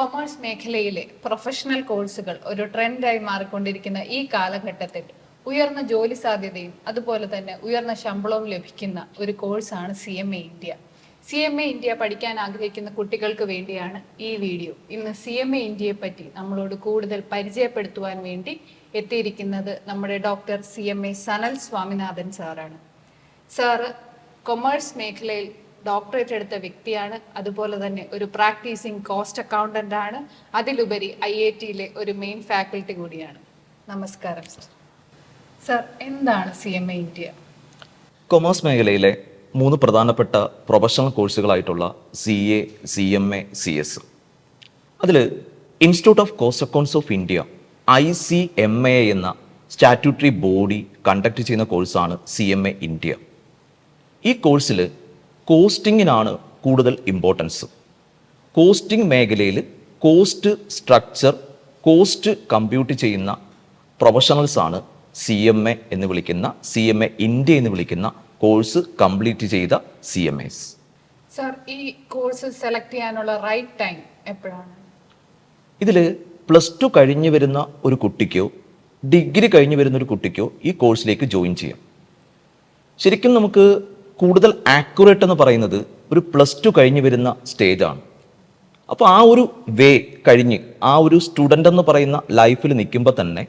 Commerce മേഖലയിലെ professional കോഴ്സുകൾ ഒരു ട്രെൻഡായി മാറിക്കൊണ്ടിരിക്കുന്ന ഈ കാലഘട്ടത്തിൽ ഉയർന്ന ജോലി സാധ്യതയും അതുപോലെ തന്നെ ഉയർന്ന ശമ്പളവും ലഭിക്കുന്ന ഒരു കോഴ്സാണ് C M A India C M A India പഠിക്കാൻ ആഗ്രഹിക്കുന്ന കുട്ടികൾക്ക് വേണ്ടിയാണ് ഈ വീഡിയോ ഇന്ന് സി എം എ ഇന്ത്യയെ പറ്റി നമ്മളോട് കൂടുതൽ പരിചയപ്പെടുത്തുവാൻ വേണ്ടി എത്തിയിരിക്കുന്നത് നമ്മുടെ doctor C M A Sanal Swaminathan സാറാണ് സാറ് കൊമേഴ്സ് മേഖലയിൽ ഡോക്ടറേറ്റ് എടുത്ത വ്യക്തിയാണ്. അതുപോലെ തന്നെ ഒരു പ്രാക്ടീസിങ് കോസ്റ്റ് അക്കൗണ്ടന്റ് ആണ്. അതിലുപരി ഐ ഐ ടിയിലെ ഒരു മെയിൻ ഫാക്കൽറ്റി കൂടിയാണ്. നമസ്കാരം സർ സർ എന്താണ് C M A India commerce മേഖലയിലെ മൂന്ന് പ്രധാനപ്പെട്ട professional കോഴ്സുകളായിട്ടുള്ള C A C M A C S അതിൽ Institute of Cost Accounts of India I C M A എന്ന സ്റ്റാറ്റ്യൂട്ടറി ബോഡി കണ്ടക്ട് ചെയ്യുന്ന കോഴ്സാണ് സി എം എ ഇന്ത്യ ഈ കോഴ്സിൽ കോസ്റ്റിങ്ങിനാണ് കൂടുതൽ ഇമ്പോർട്ടൻസ് കോസ്റ്റിംഗ് മേഖലയിൽ കോസ്റ്റ് സ്ട്രക്ചർ കോസ്റ്റ് കമ്പ്യൂട്ട് ചെയ്യുന്ന പ്രൊഫഷണൽസ് ആണ് സി എം എ എന്ന് വിളിക്കുന്ന സി എം എ ഇന്ത്യ എന്ന് വിളിക്കുന്ന കോഴ്സ് കംപ്ലീറ്റ് ചെയ്ത സി എം എസ് സർ ഈ കോഴ്സ് സെലക്ട് ചെയ്യാനുള്ള റൈറ്റ് ടൈം എപ്പോഴാണ്? ഇതിൽ പ്ലസ് ടു കഴിഞ്ഞ് വരുന്ന ഒരു കുട്ടിക്കോ ഡിഗ്രി കഴിഞ്ഞ് വരുന്ന ഒരു കുട്ടിക്കോ ഈ കോഴ്സിലേക്ക് ജോയിൻ ചെയ്യാം. ശരിക്കും നമുക്ക് കൂടുതൽ ആക്യുറേറ്റ് എന്ന് പറയുന്നത് ഒരു പ്ലസ് ടു കഴിഞ്ഞ് വരുന്ന സ്റ്റേജാണ് അപ്പോൾ ആ ഒരു വേ കഴിഞ്ഞ് ആ ഒരു സ്റ്റുഡന്റ് എന്ന് പറയുന്ന ലൈഫിൽ നിൽക്കുമ്പോൾ തന്നെ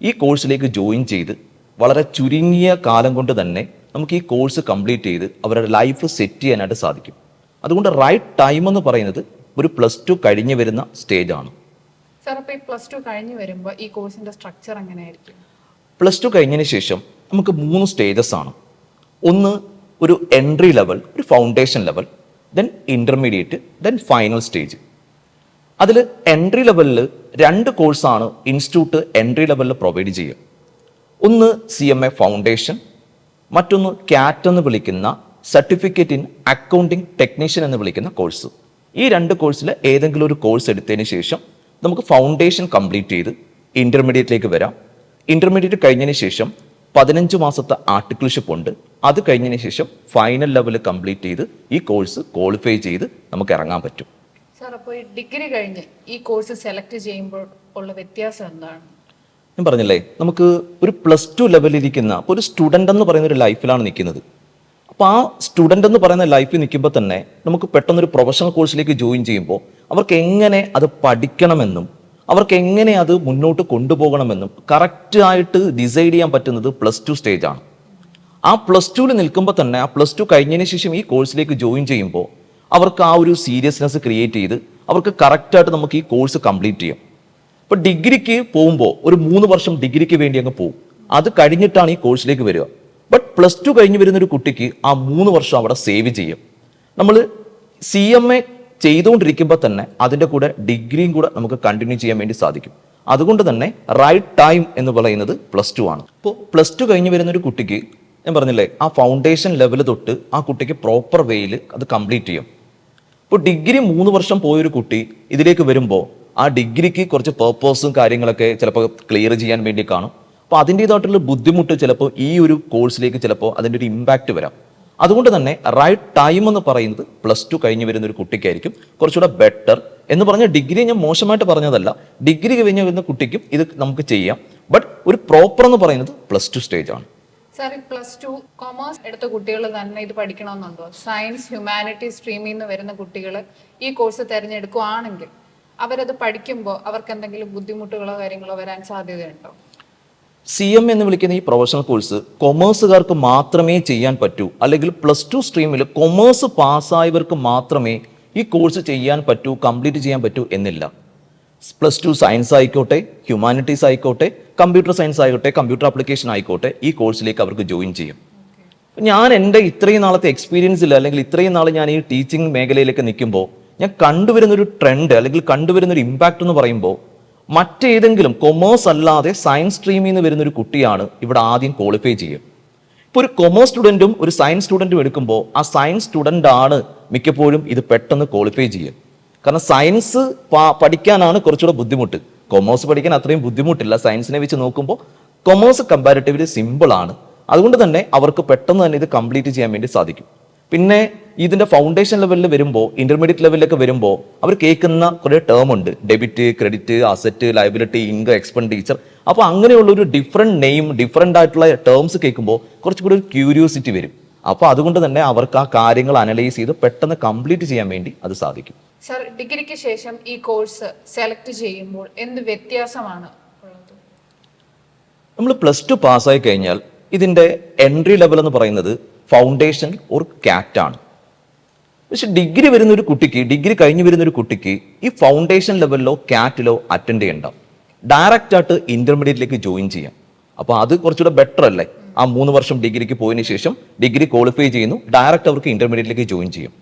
ഈ കോഴ്സിലേക്ക് ജോയിൻ ചെയ്ത് വളരെ ചുരുങ്ങിയ കാലം കൊണ്ട് തന്നെ നമുക്ക് ഈ കോഴ്സ് കംപ്ലീറ്റ് ചെയ്ത് അവരുടെ ലൈഫ് സെറ്റ് ചെയ്യാനായിട്ട് സാധിക്കും. അതുകൊണ്ട് റൈറ്റ് ടൈം എന്ന് പറയുന്നത് ഒരു പ്ലസ് ടു കഴിഞ്ഞ് വരുന്ന സ്റ്റേജാണ് സർ അപ്പോൾ ഈ പ്ലസ് ടു കഴിഞ്ഞ് വരുമ്പോൾ ഈ സ്ട്രക്ചർ എങ്ങനെയായിരിക്കും? പ്ലസ് ടു കഴിഞ്ഞതിന് ശേഷം നമുക്ക് മൂന്ന് സ്റ്റേജസ് ആണ്. ഒന്ന് ഒരു എൻട്രി ലെവൽ ഒരു foundation level then intermediate then final stage അതിൽ എൻട്രി ലെവലിൽ രണ്ട് കോഴ്സാണ് ഇൻസ്റ്റിറ്റ്യൂട്ട് എൻട്രി ലെവലിൽ പ്രൊവൈഡ് ചെയ്യുക. ഒന്ന് സി എം എ ഫൗണ്ടേഷൻ മറ്റൊന്ന് ക്യാറ്റ് എന്ന് വിളിക്കുന്ന സർട്ടിഫിക്കറ്റ് ഇൻ അക്കൗണ്ടിംഗ് ടെക്നീഷ്യൻ എന്ന് വിളിക്കുന്ന കോഴ്സ് ഈ രണ്ട് കോഴ്സിൽ ഏതെങ്കിലും ഒരു കോഴ്സ് എടുത്തതിന് ശേഷം നമുക്ക് ഫൗണ്ടേഷൻ കംപ്ലീറ്റ് ചെയ്ത് ഇന്റർമീഡിയറ്റിലേക്ക് വരാം. ഇന്റർമീഡിയറ്റ് കഴിഞ്ഞതിന് ശേഷം പതിനഞ്ച് മാസത്തെ ആർട്ടിക്കിൾഷിപ്പ് ഉണ്ട്. അത് കഴിഞ്ഞതിന് ശേഷം ഫൈനൽ ലെവൽ കംപ്ലീറ്റ് ചെയ്ത് ഈ കോഴ്സ് ക്വാളിഫൈ ചെയ്ത് നമുക്ക് ഇറങ്ങാൻ പറ്റും. സർ അപ്പോൾ ഡിഗ്രി കഴിഞ്ഞ് ഈ കോഴ്സ് സെലക്ട് ചെയ്യുമ്പോൾ ഉള്ള വ്യത്യാസം എന്താണ്? ഞാൻ പറഞ്ഞില്ലേ നമുക്ക് ഒരു പ്ലസ് ടു ലെവലിരിക്കുന്ന അപ്പോൾ ഒരു സ്റ്റുഡന്റ് എന്ന് പറയുന്ന ഒരു ലൈഫിലാണ് നിൽക്കുന്നത്. അപ്പോൾ ആ സ്റ്റുഡന്റ് എന്ന് പറയുന്ന ലൈഫിൽ നിൽക്കുമ്പോൾ തന്നെ നമുക്ക് പെട്ടെന്ന് ഒരു പ്രൊഫഷണൽ കോഴ്സിലേക്ക് ജോയിൻ ചെയ്യുമ്പോൾ അവർക്ക് എങ്ങനെ അത് പഠിക്കണമെന്നും അവർക്ക് എങ്ങനെ അത് മുന്നോട്ട് കൊണ്ടുപോകണമെന്നും കറക്റ്റ് ആയിട്ട് ഡിസൈഡ് ചെയ്യാൻ പറ്റുന്നത് പ്ലസ് ടു സ്റ്റേജാണ് ആ പ്ലസ് ടുവിൽ നിൽക്കുമ്പോൾ തന്നെ ആ പ്ലസ് ടു കഴിഞ്ഞതിന് ശേഷം ഈ കോഴ്സിലേക്ക് ജോയിൻ ചെയ്യുമ്പോൾ അവർക്ക് ആ ഒരു സീരിയസ്നെസ് ക്രിയേറ്റ് ചെയ്ത് അവർക്ക് കറക്റ്റായിട്ട് നമുക്ക് ഈ കോഴ്സ് കംപ്ലീറ്റ് ചെയ്യാം. അപ്പോൾ ഡിഗ്രിക്ക് പോകുമ്പോൾ ഒരു മൂന്ന് വർഷം ഡിഗ്രിക്ക് വേണ്ടി അങ്ങ് പോകും. അത് കഴിഞ്ഞിട്ടാണ് ഈ കോഴ്സിലേക്ക് വരിക. ബട്ട് പ്ലസ് ടു കഴിഞ്ഞ് വരുന്ന ഒരു കുട്ടിക്ക് ആ മൂന്ന് വർഷം അവിടെ സേവ് ചെയ്യും. നമ്മൾ സി എം എ ചെയ്തുകൊണ്ടിരിക്കുമ്പോൾ തന്നെ അതിന്റെ കൂടെ ഡിഗ്രിയും കൂടെ നമുക്ക് കണ്ടിന്യൂ ചെയ്യാൻ വേണ്ടി സാധിക്കും. അതുകൊണ്ട് തന്നെ റൈറ്റ് ടൈം എന്ന് പറയുന്നത് പ്ലസ് ടു ആണ്. ഇപ്പോൾ പ്ലസ് ടു കഴിഞ്ഞ് വരുന്ന ഒരു കുട്ടിക്ക് ഞാൻ പറഞ്ഞില്ലേ ആ ഫൗണ്ടേഷൻ ലെവൽ തൊട്ട് ആ കുട്ടിക്ക് പ്രോപ്പർ വേയിൽ അത് കംപ്ലീറ്റ് ചെയ്യും. ഇപ്പോൾ ഡിഗ്രി മൂന്ന് വർഷം പോയൊരു കുട്ടി ഇതിലേക്ക് വരുമ്പോൾ ആ ഡിഗ്രിക്ക് കുറച്ച് പേർപ്പസും കാര്യങ്ങളൊക്കെ ചിലപ്പോൾ ക്ലിയർ ചെയ്യാൻ വേണ്ടി കാണും. അപ്പോൾ അതിന്റേതായിട്ടുള്ള ബുദ്ധിമുട്ട് ചിലപ്പോൾ ഈ ഒരു കോഴ്സിലേക്ക് ചിലപ്പോൾ അതിന്റെ ഒരു ഇമ്പാക്റ്റ് വരാം. അതുകൊണ്ട് തന്നെ റൈറ്റ് ടൈം എന്ന് പറയുന്നത് പ്ലസ് ടു കഴിഞ്ഞ് വരുന്ന ഒരു കുട്ടിക്കായിരിക്കും. കുറച്ചുകൂടെ ബെറ്റർ എന്ന് പറഞ്ഞാൽ ഡിഗ്രി ഞാൻ മോശമായിട്ട് പറഞ്ഞതല്ല. ഡിഗ്രി കഴിഞ്ഞ് വരുന്ന കുട്ടിക്കും ഇത് നമുക്ക് ചെയ്യാം. ബട്ട് ഒരു പ്രോപ്പർ എന്ന് പറയുന്നത് പ്ലസ് ടു സ്റ്റേജ് ആണ്. സാർ പ്ലസ് ടു കൊമേഴ്സ് എടുത്ത കുട്ടികൾ തന്നെ ഇത് പഠിക്കണമെന്നുണ്ടോ? സയൻസ് ഹ്യൂമാനിറ്റി സ്ട്രീമിൽ നിന്ന് വരുന്ന കുട്ടികൾ ഈ കോഴ്സ് തിരഞ്ഞെടുക്കുകയാണെങ്കിൽ അവരത് പഠിക്കുമ്പോൾ അവർക്ക് എന്തെങ്കിലും ബുദ്ധിമുട്ടുകളോ കാര്യങ്ങളോ വരാൻ സാധ്യതയുണ്ടോ? സി എം എന്ന് വിളിക്കുന്ന ഈ പ്രൊഫഷണൽ കോഴ്സ് കൊമേഴ്സുകാർക്ക് മാത്രമേ ചെയ്യാൻ പറ്റൂ. അല്ലെങ്കിൽ പ്ലസ് ടു സ്ട്രീമിൽ കൊമേഴ്സ് പാസ്സായവർക്ക് മാത്രമേ ഈ കോഴ്സ് ചെയ്യാൻ പറ്റൂ കംപ്ലീറ്റ് ചെയ്യാൻ പറ്റൂ എന്നില്ല. പ്ലസ് ടു സയൻസ് ആയിക്കോട്ടെ ഹ്യൂമാനിറ്റീസ് ആയിക്കോട്ടെ കമ്പ്യൂട്ടർ സയൻസ് ആയിക്കോട്ടെ കമ്പ്യൂട്ടർ ആപ്ലിക്കേഷൻ ആയിക്കോട്ടെ ഈ കോഴ്സിലേക്ക് അവർക്ക് ജോയിൻ ചെയ്യും. ഞാൻ എന്റെ ഇത്രയും നാളത്തെ എക്സ്പീരിയൻസിൽ അല്ലെങ്കിൽ ഇത്രയും നാൾ ഞാൻ ഈ ടീച്ചിങ് മേഖലയിലേക്ക് നിൽക്കുമ്പോൾ ഞാൻ കണ്ടുവരുന്നൊരു ട്രെൻഡ് അല്ലെങ്കിൽ കണ്ടുവരുന്നൊരു ഇമ്പാക്റ്റ് എന്ന് പറയുമ്പോൾ മറ്റേതെങ്കിലും കൊമേഴ്സ് അല്ലാതെ സയൻസ് സ്ട്രീമിൽ നിന്ന് വരുന്ന ഒരു കുട്ടിയാണ് ഇവിടെ ആദ്യം ക്വാളിഫൈ ചെയ്യും ഇപ്പോൾ ഒരു കൊമേഴ്സ് സ്റ്റുഡന്റും ഒരു സയൻസ് സ്റ്റുഡന്റും എടുക്കുമ്പോൾ ആ സയൻസ് സ്റ്റുഡന്റ് ആണ് മിക്കപ്പോഴും ഇത് പെട്ടെന്ന് ക്വാളിഫൈ ചെയ്യുക. കാരണം സയൻസ് പഠിക്കാനാണ് കുറച്ചുകൂടെ ബുദ്ധിമുട്ട്. കൊമേഴ്സ് പഠിക്കാൻ അത്രയും ബുദ്ധിമുട്ടില്ല. സയൻസിനെ വെച്ച് നോക്കുമ്പോൾ കൊമേഴ്സ് കമ്പാരിറ്റീവ്ലി സിമ്പിൾ ആണ്. അതുകൊണ്ട് തന്നെ അവർക്ക് പെട്ടെന്ന് തന്നെ ഇത് കംപ്ലീറ്റ് ചെയ്യാൻ വേണ്ടി സാധിക്കും. പിന്നെ ഇതിന്റെ ഫൗണ്ടേഷൻ ലെവലിൽ വരുമ്പോൾ ഇന്റർമീഡിയറ്റ് ലെവലിലൊക്കെ വരുമ്പോൾ അവർ കേൾക്കുന്ന കുറേ ടേം ഉണ്ട്. Debit credit asset liability income expenditure അപ്പോൾ അങ്ങനെയുള്ള ഒരു ഡിഫറെന്റ് നെയിം ഡിഫറെന്റ് ആയിട്ടുള്ള ടേംസ് കേൾക്കുമ്പോൾ കുറച്ചുകൂടി ഒരു ക്യൂരിയോസിറ്റി വരും. അപ്പോൾ അതുകൊണ്ട് തന്നെ അവർക്ക് ആ കാര്യങ്ങൾ അനലൈസ് ചെയ്ത് പെട്ടെന്ന് കംപ്ലീറ്റ് ചെയ്യാൻ വേണ്ടി അത് സാധിക്കും. സർ ഡിഗ്രിക്ക് ശേഷം ഈ കോഴ്സ് സെലക്ട് ചെയ്യുമ്പോൾ എന്ത് വ്യത്യാസമാണ്? നമ്മൾ പ്ലസ് ടു പാസ്സായി കഴിഞ്ഞാൽ ഇതിന്റെ എൻട്രി ലെവൽ എന്ന് പറയുന്നത് ഫൗണ്ടേഷൻ ഓർ കാറ്റ് ആണ്. പക്ഷെ ഡിഗ്രി വരുന്ന ഒരു കുട്ടിക്ക് ഡിഗ്രി കഴിഞ്ഞ് വരുന്ന ഒരു കുട്ടിക്ക് ഈ ഫൗണ്ടേഷൻ ലെവലിലോ കാറ്റിലോ അറ്റൻഡ് ചെയ്യണ്ട ഡയറക്റ്റ് ആയിട്ട് ഇന്റർമീഡിയറ്റിലേക്ക് ജോയിൻ ചെയ്യാം. അപ്പോൾ അത് കുറച്ചുകൂടെ ബെറ്റർ അല്ലേ? ആ മൂന്ന് വർഷം ഡിഗ്രിക്ക് പോയതിനു ശേഷം ഡിഗ്രി ക്വാളിഫൈ ചെയ്യുന്നു ഡയറക്റ്റ് അവർക്ക് ഇന്റർമീഡിയറ്റിലേക്ക് ജോയിൻ ചെയ്യും.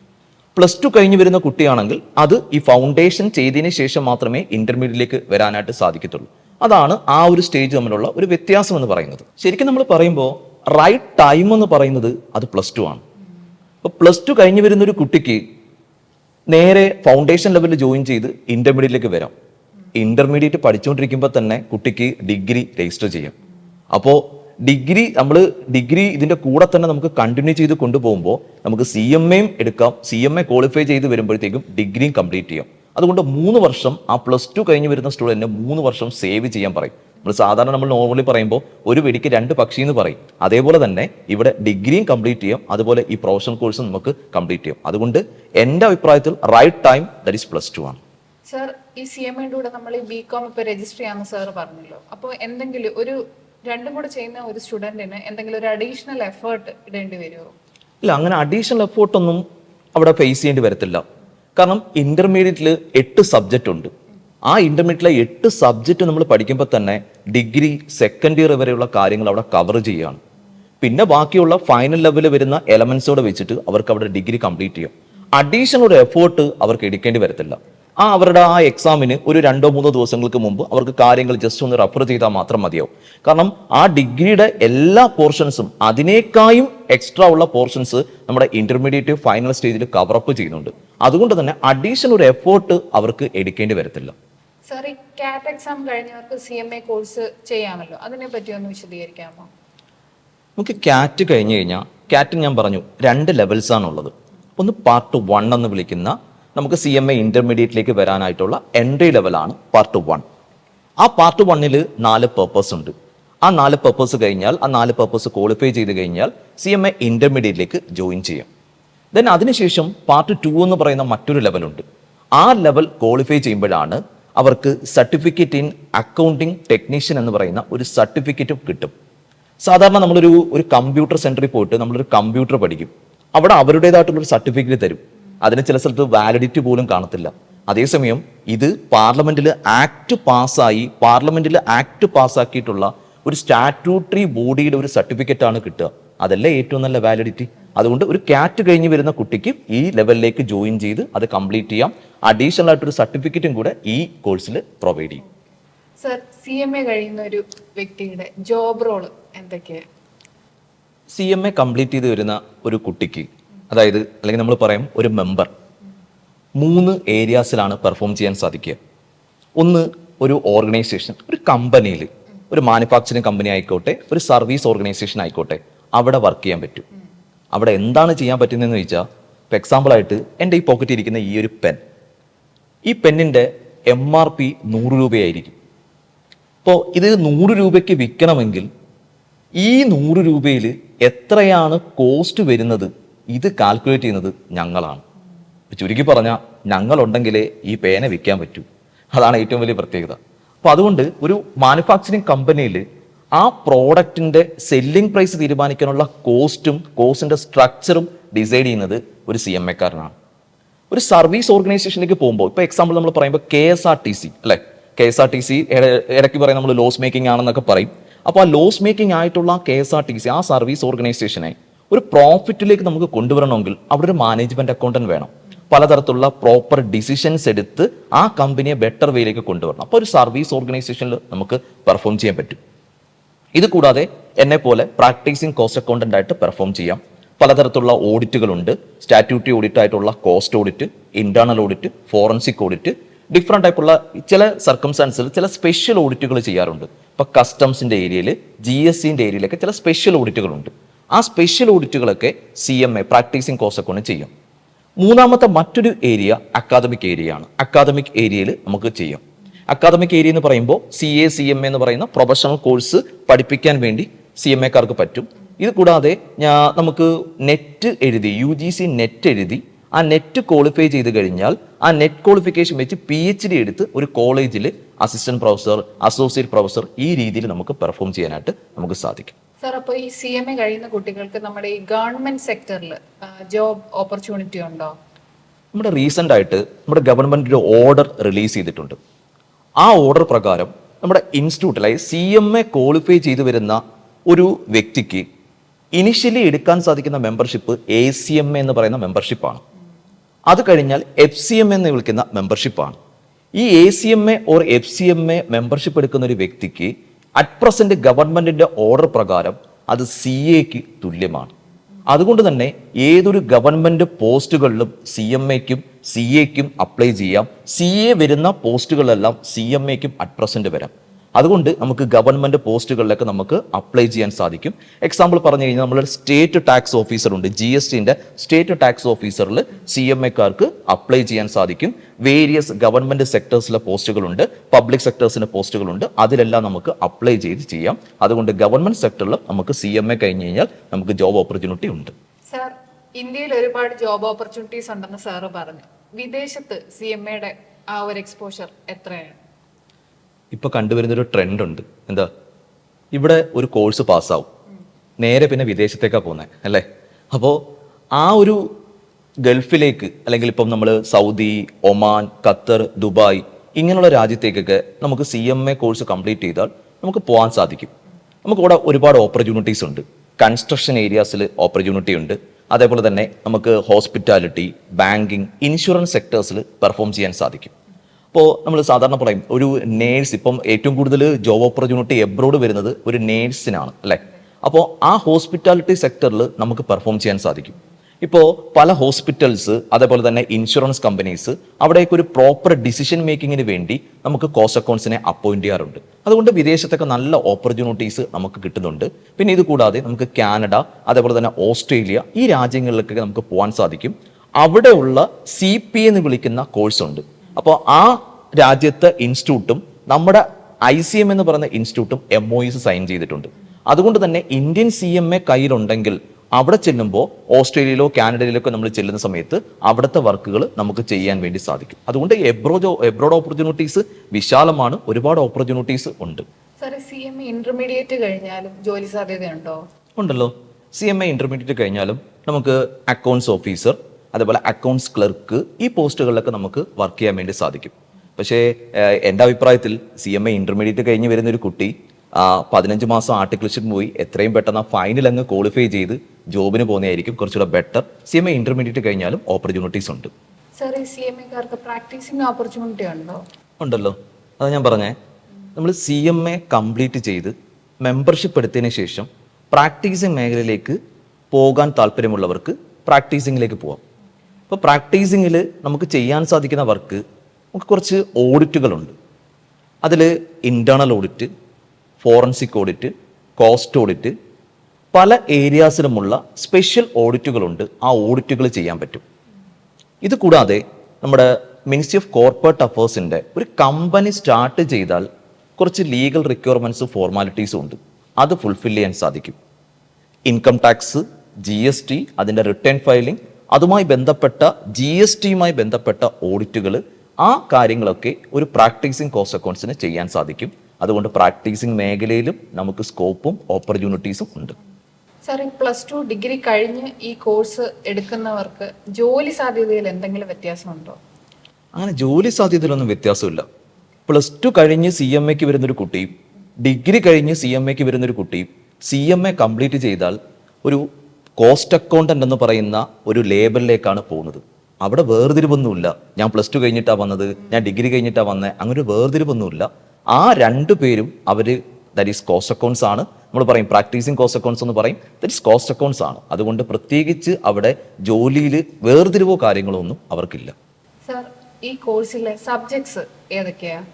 പ്ലസ് ടു കഴിഞ്ഞ് വരുന്ന കുട്ടിയാണെങ്കിൽ അത് ഈ ഫൗണ്ടേഷൻ ചെയ്തതിന് ശേഷം മാത്രമേ ഇന്റർമീഡിയറ്റിലേക്ക് വരാനായിട്ട് സാധിക്കത്തുള്ളൂ. അതാണ് ആ ഒരു സ്റ്റേജ് തമ്മിലുള്ള ഒരു വ്യത്യാസം എന്ന് പറയുന്നത്. ശരിക്കും നമ്മൾ പറയുമ്പോൾ റൈറ്റ് ടൈം എന്ന് പറയുന്നത് അത് പ്ലസ് ടു ആണ്. അപ്പോൾ പ്ലസ് ടു കഴിഞ്ഞ് വരുന്ന ഒരു കുട്ടിക്ക് നേരെ ഫൗണ്ടേഷൻ ലെവലിൽ ജോയിൻ ചെയ്ത് ഇന്റർമീഡിയറ്റിലേക്ക് വരാം. ഇന്റർമീഡിയറ്റ് പഠിച്ചുകൊണ്ടിരിക്കുമ്പോൾ തന്നെ കുട്ടിക്ക് ഡിഗ്രി രജിസ്റ്റർ ചെയ്യാം. അപ്പോൾ ഡിഗ്രി നമ്മൾ ഡിഗ്രി ഇതിന്റെ കൂടെ തന്നെ നമുക്ക് കണ്ടിന്യൂ ചെയ്ത് കൊണ്ടുപോകുമ്പോൾ നമുക്ക് സി എം എയും എടുക്കാം. സി എം എ ക്വാളിഫൈ ചെയ്ത് വരുമ്പോഴത്തേക്കും ഡിഗ്രിയും കംപ്ലീറ്റ് ചെയ്യാം. അതുകൊണ്ട് മൂന്ന് വർഷം ആ പ്ലസ് ടു കഴിഞ്ഞ് വരുന്ന സ്റ്റുഡന്റിന് മൂന്ന് വർഷം സേവ് ചെയ്യാൻ പറയും. നമ്മൾ സാധാരണ നമ്മൾ നോർമലി പറയുമ്പോൾ ഒരു വെടിക്ക് രണ്ട് പക്ഷി എന്ന് പറയും. അതേപോലെ തന്നെ ഇവിടെ ഡിഗ്രിയും കംപ്ലീറ്റ് ചെയ്യും. അതുപോലെ ഈ പ്രൊഫഷണൽ കോഴ്സും നമുക്ക് കംപ്ലീറ്റ് ചെയ്യും. അതുകൊണ്ട് എന്റെ അഭിപ്രായത്തിൽ right time that is plus two ആണ്. സർ ഈ സി എം കൂടെ നമ്മൾ ഈ ബി കോം ഇപ്പൊ രജിസ്റ്റർ ചെയ്യാമെന്ന് സാർ പറഞ്ഞല്ലോ. അപ്പോൾ എന്തെങ്കിലും ഒരു രണ്ടും കൂടെ ചെയ്യുന്ന ഒരു സ്റ്റുഡന്റിന് എന്തെങ്കിലും ഒരു അഡീഷണൽ എഫേർട്ട് ഇടേണ്ടി വരുമോ ഇല്ല അങ്ങനെ അഡീഷണൽ ഒന്നും അവിടെ ഫേസ് ചെയ്യേണ്ടി വരത്തില്ല. കാരണം ഇന്റർമീഡിയറ്റിൽ എട്ട് സബ്ജക്റ്റ് ഉണ്ട്. ആ ഇന്റർമീഡിയറ്റിലെ എട്ട് സബ്ജക്റ്റ് നമ്മൾ പഠിക്കുമ്പോൾ തന്നെ ഡിഗ്രി സെക്കൻഡ് ഇയർ വരെയുള്ള കാര്യങ്ങൾ അവിടെ കവർ ചെയ്യുകയാണ്. പിന്നെ ബാക്കിയുള്ള ഫൈനൽ ലെവലിൽ വരുന്ന എലമെന്റ്സോടെ വെച്ചിട്ട് അവർക്ക് അവിടെ ഡിഗ്രി കംപ്ലീറ്റ് ചെയ്യാം. അഡീഷണൽ ഒരു എഫേർട്ട് അവർക്ക് എടുക്കേണ്ടി വരത്തില്ല. ആ അവരുടെ ആ എക്സാമിന് ഒരു രണ്ടോ മൂന്നോ ദിവസങ്ങൾക്ക് മുമ്പ് അവർക്ക് കാര്യങ്ങൾ ജസ്റ്റ് ഒന്ന് റെഫർ ചെയ്താൽ മാത്രം മതിയാവും. കാരണം ആ ഡിഗ്രിയുടെ എല്ലാ പോർഷൻസും അതിനേക്കായും എക്സ്ട്രാ ഉള്ള പോർഷൻസ് നമ്മുടെ ഇന്റർമീഡിയറ്റ് ഫൈനൽ സ്റ്റേജിൽ കവറപ്പ് ചെയ്യുന്നുണ്ട്. അതുകൊണ്ട് തന്നെ അഡീഷണൽ ഒരു എഫേർട്ട് അവർക്ക് എടുക്കേണ്ടി വരത്തില്ല. സാർ കാറ്റ് എക്സാം കഴിഞ്ഞവർക്ക് സി എം എ കോഴ്സ് ചെയ്യാമല്ലോ. അതിനെ പറ്റി ഒന്ന് വിശദീകരിക്കാമോ? നമുക്ക് കാറ്റ് കഴിഞ്ഞു കഴിഞ്ഞാൽ കാറ്റ് ഞാൻ പറഞ്ഞു രണ്ട് ലെവൽസ് ആണുള്ളത്. ഒന്ന് പാർട്ട് വൺ എന്ന് വിളിക്കുന്ന നമുക്ക് സി എം എ ഇന്റർമീഡിയറ്റിലേക്ക് വരാനായിട്ടുള്ള എൻട്രി ലെവലാണ് പാർട്ട് വൺ ആ പാർട്ട് വണ്ണിൽ നാല് പേർപ്പസ് ഉണ്ട്. ആ നാല് പേർപ്പസ് കഴിഞ്ഞാൽ ആ നാല് പേർപ്പസ് ക്വാളിഫൈ ചെയ്ത് കഴിഞ്ഞാൽ സി എം എ ഇന്റർമീഡിയറ്റിലേക്ക് ജോയിൻ ചെയ്യാം. ദെൻ അതിനുശേഷം പാർട്ട് ടു എന്ന് പറയുന്ന മറ്റൊരു ലെവലുണ്ട് ആ ലെവൽ ക്വാളിഫൈ ചെയ്യുമ്പോഴാണ് അവർക്ക് സർട്ടിഫിക്കറ്റ് ഇൻ അക്കൗണ്ടിങ് ടെക്നീഷ്യൻ എന്ന് പറയുന്ന ഒരു സർട്ടിഫിക്കറ്റും കിട്ടും. സാധാരണ നമ്മളൊരു ഒരു കമ്പ്യൂട്ടർ സെന്ററിൽ പോയിട്ട് നമ്മളൊരു കമ്പ്യൂട്ടർ പഠിക്കും. അവിടെ അവരുടേതായിട്ടുള്ളൊരു സർട്ടിഫിക്കറ്റ് തരും. അതിന് ചില സ്ഥലത്ത് വാലിഡിറ്റി പോലും കാണത്തില്ല. അതേസമയം ഇത് പാർലമെന്റിൽ ആക്ട് പാസ്സായി പാർലമെന്റിൽ ആക്ട് പാസ്സാക്കിയിട്ടുള്ള ഒരു സ്റ്റാറ്റ്യൂട്ടറി ബോഡിയുടെ ഒരു സർട്ടിഫിക്കറ്റാണ് കിട്ടുക. അതല്ലേ ഏറ്റവും നല്ല വാലിഡിറ്റി അതുകൊണ്ട് ഒരു കാറ്റ് കഴിഞ്ഞ് വരുന്ന കുട്ടിക്ക് ഈ ലെവലിലേക്ക് ജോയിൻ ചെയ്ത് അത് കംപ്ലീറ്റ് ചെയ്യാം. അഡീഷണൽ ആയിട്ടൊരു സർട്ടിഫിക്കറ്റും കൂടെ ഈ കോഴ്സിൽ പ്രൊവൈഡ് ചെയ്യും. സർ സി എം എ കഴിയുന്ന ഒരു വ്യക്തിയുടെ ജോബ് റോൾ എന്തൊക്കെയാണ് സി എം എ കംപ്ലീറ്റ് ചെയ്ത് വരുന്ന ഒരു കുട്ടിക്ക് അതായത് അല്ലെങ്കിൽ നമ്മൾ പറയാം ഒരു മെമ്പർ മൂന്ന് ഏരിയാസിലാണ് പെർഫോം ചെയ്യാൻ സാധിക്കുക. ഒന്ന് ഒരു ഓർഗനൈസേഷൻ ഒരു കമ്പനിയിൽ ഒരു മാനുഫാക്ചറിങ് കമ്പനി ആയിക്കോട്ടെ ഒരു സർവീസ് ഓർഗനൈസേഷൻ ആയിക്കോട്ടെ അവിടെ വർക്ക് ചെയ്യാൻ പറ്റും. അവിടെ എന്താണ് ചെയ്യാൻ പറ്റുന്നതെന്ന് ചോദിച്ചാൽ ഇപ്പോൾ എക്സാമ്പിളായിട്ട് എന്റെ ഈ പോക്കറ്റിൽ ഇരിക്കുന്ന ഈ ഒരു പെൻ ഈ പെന്നിന്റെ എം ആർ പി നൂറ് രൂപയായിരിക്കും. അപ്പോൾ ഇത് നൂറ് രൂപയ്ക്ക് വിൽക്കണമെങ്കിൽ ഈ നൂറ് രൂപയിൽ എത്രയാണ് കോസ്റ്റ് വരുന്നത്? ഇത് കാൽക്കുലേറ്റ് ചെയ്യുന്നത് ഞങ്ങളാണ്. ചുരുക്കി പറഞ്ഞാൽ ഞങ്ങളുണ്ടെങ്കിലേ ഈ പേന വിൽക്കാൻ പറ്റൂ. അതാണ് ഏറ്റവും വലിയ പ്രത്യേകത. അപ്പോൾ അതുകൊണ്ട് ഒരു മാനുഫാക്ചറിങ് കമ്പനിയിൽ ആ പ്രോഡക്റ്റിന്റെ സെല്ലിംഗ് പ്രൈസ് തീരുമാനിക്കാനുള്ള കോസ്റ്റും കോസ്റ്റിന്റെ സ്ട്രക്ചറും ഡിസൈഡ് ചെയ്യുന്നത് ഒരു സി എം എക്കാരനാണ് ഒരു സർവീസ് ഓർഗനൈസേഷനിലേക്ക് പോകുമ്പോൾ ഇപ്പോൾ എക്സാമ്പിൾ നമ്മൾ പറയുമ്പോൾ K S R T C അല്ലേ? K S R T C ഇടയ്ക്ക് പറയും നമ്മൾ ലോസ് മേക്കിംഗ് ആണെന്നൊക്കെ പറയും. അപ്പോൾ ആ ലോസ് മേക്കിംഗ് ആയിട്ടുള്ള K S R T C ആ സർവീസ് ഓർഗനൈസേഷനെ ഒരു പ്രോഫിറ്റിലേക്ക് നമുക്ക് കൊണ്ടുവരണമെങ്കിൽ അവിടെ ഒരു മാനേജ്മെന്റ് അക്കൗണ്ടന്റ് വേണം. പലതരത്തിലുള്ള പ്രോപ്പർ ഡിസിഷൻസ് എടുത്ത് ആ കമ്പനിയെ ബെറ്റർ വേയിലേക്ക് കൊണ്ടുവരണം. അപ്പോൾ ഒരു സർവീസ് ഓർഗനൈസേഷനിൽ നമുക്ക് പെർഫോം ചെയ്യാൻ പറ്റും. ഇത് കൂടാതെ എന്നെ പോലെ പ്രാക്ടീസിങ് കോസ്റ്റ് അക്കൗണ്ടന്റ് ആയിട്ട് പെർഫോം ചെയ്യാം. പലതരത്തിലുള്ള ഓഡിറ്റുകളുണ്ട്. സ്റ്റാറ്റ്യൂട്ടറി ഓഡിറ്റ് ആയിട്ടുള്ള cost audit internal audit forensic audit different ടൈപ്പുള്ള ചില സർക്കംസ്റ്റാൻസിൽ ചില സ്പെഷ്യൽ ഓഡിറ്റുകൾ ചെയ്യാറുണ്ട്. ഇപ്പൊ കസ്റ്റംസിന്റെ ഏരിയയിൽ ജി എസ് സിന്റെ ഏരിയയിലൊക്കെ ചില സ്പെഷ്യൽ ഓഡിറ്റുകളുണ്ട്. ആ special ഓഡിറ്റുകളൊക്കെ C M A practising course account ചെയ്യും. മൂന്നാമത്തെ മറ്റൊരു ഏരിയ അക്കാദമിക് ഏരിയ ആണ് അക്കാദമിക് ഏരിയയിൽ നമുക്ക് ചെയ്യാം. അക്കാദമിക് ഏരിയ എന്ന് പറയുമ്പോൾ C A C M A എന്ന് പറയുന്ന പ്രൊഫഷണൽ കോഴ്സ് പഠിപ്പിക്കാൻ വേണ്ടി സി എം എക്കാർക്ക് പറ്റും. ഇത് കൂടാതെ ഞാൻ നമുക്ക് നെറ്റ് എഴുതി യു ജി സി നെറ്റ് എഴുതി ആ നെറ്റ് ക്വാളിഫൈ ചെയ്ത് കഴിഞ്ഞാൽ ആ നെറ്റ് ക്വാളിഫിക്കേഷൻ വെച്ച് പി എച്ച് ഡി എടുത്ത് ഒരു കോളേജിൽ അസിസ്റ്റന്റ് പ്രൊഫസർ അസോസിയേറ്റ് പ്രൊഫസർ ഈ രീതിയിൽ നമുക്ക് പെർഫോം ചെയ്യാനായിട്ട് നമുക്ക് സാധിക്കും. സാർ അപ്പോൾ ഈ സി എം എ കഴിയുന്ന കുട്ടികൾക്ക് നമ്മുടെ ഈ ഗവൺമെന്റ് സെക്ടറിൽ ജോബ് ഓപ്പർച്യൂണിറ്റി ഉണ്ടോ? നമ്മുടെ റീസെന്റ് ആയിട്ട് നമ്മുടെ ഗവൺമെന്റ് ഒരു ഓർഡർ റിലീസ് ചെയ്തിട്ടുണ്ട്. ആ ഓർഡർ പ്രകാരം നമ്മുടെ ഇൻസ്റ്റിറ്റ്യൂട്ടിലായി സി എം എ ക്വാളിഫൈ ചെയ്തു വരുന്ന ഒരു വ്യക്തിക്ക് ഇനിഷ്യലി എടുക്കാൻ സാധിക്കുന്ന membership A C M A എന്ന് പറയുന്ന മെമ്പർഷിപ്പാണ് അത് കഴിഞ്ഞാൽ എഫ് സി എം എന്ന് വിളിക്കുന്ന മെമ്പർഷിപ്പാണ് ഈ A C M A or F C M A membership എടുക്കുന്ന ഒരു വ്യക്തിക്ക് അറ്റ് പ്രസന്റ് ഗവൺമെന്റിന്റെ ഓർഡർ പ്രകാരം അത് സി എക്ക് തുല്യമാണ്. അതുകൊണ്ട് തന്നെ ഏതൊരു ഗവൺമെന്റ് പോസ്റ്റുകളിലും സി എം എക്കും സി എക്കും അപ്ലൈ ചെയ്യാം. സി എ വരുന്ന പോസ്റ്റുകളെല്ലാം സി എം എക്കും അറ്റ് പ്രസന്റ് വരാം. അതുകൊണ്ട് നമുക്ക് ഗവൺമെന്റ് പോസ്റ്റുകളിലൊക്കെ നമുക്ക് അപ്ലൈ ചെയ്യാൻ സാധിക്കും. എക്സാമ്പിൾ പറഞ്ഞു കഴിഞ്ഞാൽ നമ്മൾ സ്റ്റേറ്റ് ടാക്സ് ഓഫീസർ ഉണ്ട്. ജി എസ് ടിന്റെ സ്റ്റേറ്റ് ടാക്സ് ഓഫീസറിൽ സി എം എക്കാർക്ക് അപ്ലൈ ചെയ്യാൻ സാധിക്കും. വേരിയസ് ഗവൺമെന്റ് സെക്ടേഴ്സിലെ പോസ്റ്റുകളുണ്ട്. പബ്ലിക് സെക്ടേഴ്സിന്റെ പോസ്റ്റുകളുണ്ട്. അതിലെല്ലാം നമുക്ക് അപ്ലൈ ചെയ്ത് ചെയ്യാം. അതുകൊണ്ട് ഗവൺമെന്റ് സെക്ടറിൽ നമുക്ക് സി എം എ കഴിഞ്ഞ് കഴിഞ്ഞാൽ നമുക്ക് ജോബ് ഓപ്പർച്യൂണിറ്റി ഉണ്ട്. ഇന്ത്യയിൽ ഒരുപാട് ജോബ് ഓപ്പർച്യൂണിറ്റീസ് ഉണ്ടെന്ന് സാറ് പറഞ്ഞു. വിദേശത്ത് സി എം എയുടെ ആ ഒരു എക്സ്പോഷർ എത്രയാണ്? ഇപ്പൊ കണ്ടുവരുന്നൊരു ട്രെൻഡ് ഉണ്ട് എന്താ? ഇവിടെ ഒരു കോഴ്സ് പാസ്സാവും. നേരെ പിന്നെ വിദേശത്തേക്കാണ് പോകുന്നത് അല്ലേ? അപ്പോൾ ആ ഒരു ഗൾഫിലേക്ക് അല്ലെങ്കിൽ ഇപ്പം നമ്മൾ സൗദി ഒമാൻ ഖത്തർ ദുബായ് ഇങ്ങനെയുള്ള രാജ്യത്തേക്കൊക്കെ നമുക്ക് C M A course complete ചെയ്താൽ നമുക്ക് പോകാൻ സാധിക്കും. നമുക്ക് ഇവിടെ ഒരുപാട് ഓപ്പർച്യൂണിറ്റീസ് ഉണ്ട്. കൺസ്ട്രക്ഷൻ ഏരിയാസിൽ ഓപ്പർച്യൂണിറ്റി ഉണ്ട്. അതേപോലെ തന്നെ നമുക്ക് ഹോസ്പിറ്റാലിറ്റി ബാങ്കിങ് ഇൻഷുറൻസ് സെക്ടേഴ്സിൽ പെർഫോം ചെയ്യാൻ സാധിക്കും. ഇപ്പോൾ നമ്മൾ സാധാരണ പറയും ഒരു നേഴ്സ് ഇപ്പം ഏറ്റവും കൂടുതൽ ജോബ് ഓപ്പർച്യൂണിറ്റി എബ്രോഡ് വരുന്നത് ഒരു നേഴ്സിനാണ് അല്ലേ? അപ്പോൾ ആ ഹോസ്പിറ്റാലിറ്റി സെക്ടറിൽ നമുക്ക് പെർഫോം ചെയ്യാൻ സാധിക്കും. ഇപ്പോൾ പല ഹോസ്പിറ്റൽസ് അതേപോലെ തന്നെ ഇൻഷുറൻസ് കമ്പനീസ് അവിടേക്ക് ഒരു പ്രോപ്പർ ഡിസിഷൻ മേക്കിങ്ങിന് വേണ്ടി നമുക്ക് കോസ്റ്റ് അക്കൗണ്ട്സിനെ അപ്പോയിന്റ് ചെയ്യാറുണ്ട്. അതുകൊണ്ട് വിദേശത്തൊക്കെ നല്ല ഓപ്പർച്യൂണിറ്റീസ് നമുക്ക് കിട്ടുന്നുണ്ട്. പിന്നെ ഇത് കൂടാതെ നമുക്ക് കാനഡ അതേപോലെ തന്നെ ഓസ്ട്രേലിയ ഈ രാജ്യങ്ങളിലൊക്കെ നമുക്ക് പോകാൻ സാധിക്കും. അവിടെയുള്ള സി പി എന്ന് വിളിക്കുന്ന കോഴ്സ് ഉണ്ട്. അപ്പോൾ ആ രാജ്യത്തെ ഇൻസ്റ്റിറ്റ്യൂട്ടും നമ്മുടെ ഐ സി എം എന്ന് പറയുന്ന ഇൻസ്റ്റിറ്റ്യൂട്ടും എം ഒ ഇസ് സൈൻ ചെയ്തിട്ടുണ്ട്. അതുകൊണ്ട് തന്നെ ഇന്ത്യൻ സി എം എ കയ്യിലുണ്ടെങ്കിൽ അവിടെ ചെല്ലുമ്പോൾ ഓസ്ട്രേലിയയിലോ കാനഡയിലോ ഒക്കെ നമ്മൾ ചെല്ലുന്ന സമയത്ത് അവിടുത്തെ വർക്കുകൾ നമുക്ക് ചെയ്യാൻ വേണ്ടി സാധിക്കും. അതുകൊണ്ട് എബ്രോഡ് എബ്രോഡ് ഓപ്പർച്യൂണിറ്റീസ് വിശാലമാണ്. ഒരുപാട് ഓപ്പർച്യൂണിറ്റീസ് ഉണ്ട്. ഇന്റർമീഡിയറ്റ് കഴിഞ്ഞാലും ജോലി സാധ്യതയുണ്ടോ? ഉണ്ടല്ലോ. സി എം എ ഇന്റർമീഡിയറ്റ് കഴിഞ്ഞാലും നമുക്ക് അക്കൗണ്ട്സ് ഓഫീസർ അതേപോലെ അക്കൗണ്ട്സ് ക്ലർക്ക് ഈ പോസ്റ്റുകളിലൊക്കെ നമുക്ക് വർക്ക് ചെയ്യാൻ വേണ്ടി സാധിക്കും. പക്ഷേ എന്റെ അഭിപ്രായത്തിൽ സി എം എ ഇന്റർമീഡിയറ്റ് കഴിഞ്ഞ് വരുന്ന ഒരു കുട്ടി പതിനഞ്ച് മാസം ആർട്ടിക്ലേഷൻ പോയി എത്രയും പെട്ടെന്ന് ആ ഫൈനൽ അങ്ങ് ക്വാളിഫൈ ചെയ്ത് ജോബിന് പോകുന്നതായിരിക്കും കുറച്ചുകൂടെ better C M A intermediate കഴിഞ്ഞാലും ഓപ്പർച്യൂണിറ്റീസ് ഉണ്ട്. സാർ ഈ സി എം എക്കാർക്ക് പ്രാക്ടീസിങ് ഓപ്പർച്യൂണിറ്റി ഉണ്ടോ? ഉണ്ടല്ലോ. അത് ഞാൻ പറഞ്ഞേ. നമ്മൾ സി എം എ കംപ്ലീറ്റ് ചെയ്ത് മെമ്പർഷിപ്പ് എടുത്തതിന് ശേഷം പ്രാക്ടീസിങ് മേഖലയിലേക്ക് പോകാൻ താല്പര്യമുള്ളവർക്ക് പ്രാക്ടീസിങ്ങിലേക്ക് പോവാം. അപ്പോൾ പ്രാക്ടീസിങ്ങിൽ നമുക്ക് ചെയ്യാൻ സാധിക്കുന്ന വർക്ക് നമുക്ക് കുറച്ച് ഓഡിറ്റുകളുണ്ട്. അതിൽ internal audit forensic audit cost audit പല ഏരിയാസിലുമുള്ള സ്പെഷ്യൽ ഓഡിറ്റുകളുണ്ട് ആ ഓഡിറ്റുകൾ ചെയ്യാൻ പറ്റും. ഇത് കൂടാതെ നമ്മുടെ മിനിസ്ട്രി ഓഫ് കോർപ്പറേറ്റ് അഫേഴ്സിന്റെ ഒരു കമ്പനി സ്റ്റാർട്ട് ചെയ്താൽ കുറച്ച് ലീഗൽ റിക്വയർമെന്റ്സ് ഫോർമാലിറ്റീസും ഉണ്ട്. അത് ഫുൾഫിൽ ചെയ്യാൻ സാധിക്കും. Income tax G S T അതിന്റെ റിട്ടേൺ ഫയലിംഗ് അതുമായി ബന്ധപ്പെട്ട ജി എസ് ടിയുമായി ബന്ധപ്പെട്ട ഓഡിറ്റുകൾ ആ കാര്യങ്ങളൊക്കെ ഒരു പ്രാക്ടീസിങ് കോസ്റ്റ് അക്കൗണ്ട്സിന് ചെയ്യാൻ സാധിക്കും. അതുകൊണ്ട് പ്രാക്ടീസിങ് മേഖലയിലും നമുക്ക് സ്കോപ്പും ഓപ്പർച്യൂണിറ്റീസും ഉണ്ട്. സാർ ഈ പ്ലസ് ടു ഡിഗ്രി കഴിഞ്ഞ് ഈ കോഴ്സ് എടുക്കുന്നവർക്ക് ജോലി സാധ്യതയിൽ എന്തെങ്കിലും വ്യത്യാസമുണ്ടോ? അങ്ങനെ ജോലി സാധ്യതയിലൊന്നും വ്യത്യാസമില്ല. പ്ലസ് ടു കഴിഞ്ഞ് സി എം എക്ക് വരുന്നൊരു കുട്ടിയും ഡിഗ്രി കഴിഞ്ഞ് സി എം എക്ക് വരുന്നൊരു കുട്ടിയും സി എം എ കംപ്ലീറ്റ് ചെയ്താൽ ഒരു കോസ്റ്റ് അക്കൗണ്ടന്റ് എന്ന് പറയുന്ന ഒരു ലേബലിലേക്കാണ് പോകുന്നത്. അവിടെ വേർതിരിവൊന്നുമില്ല. ഞാൻ പ്ലസ് ടു കഴിഞ്ഞിട്ടാണ് വന്നത് ഞാൻ ഡിഗ്രി കഴിഞ്ഞിട്ടാണ് വന്നത് അങ്ങനെ ഒരു വേർതിരിവൊന്നുമില്ല. ആ രണ്ടു പേരും അവർ ദറ്റ് ഈസ് കോസ്റ്റ് അക്കൗണ്ട്സ് ആണ്. നമ്മൾ പറയും പ്രാക്ടീസിങ് കോസ്റ്റ് അക്കൗണ്ട്സ് എന്ന് പറയും. ദറ്റ് ഈസ് കോസ്റ്റ് അക്കൗണ്ട്സ് ആണ്. അതുകൊണ്ട് പ്രത്യേകിച്ച് അവിടെ ജോലിയിൽ വേർതിരിവോ കാര്യങ്ങളോ ഒന്നും അവർക്കില്ല. സാർ ഈ കോഴ്സിലെ സബ്ജക്ട്സ് ഏതൊക്കെയാണ്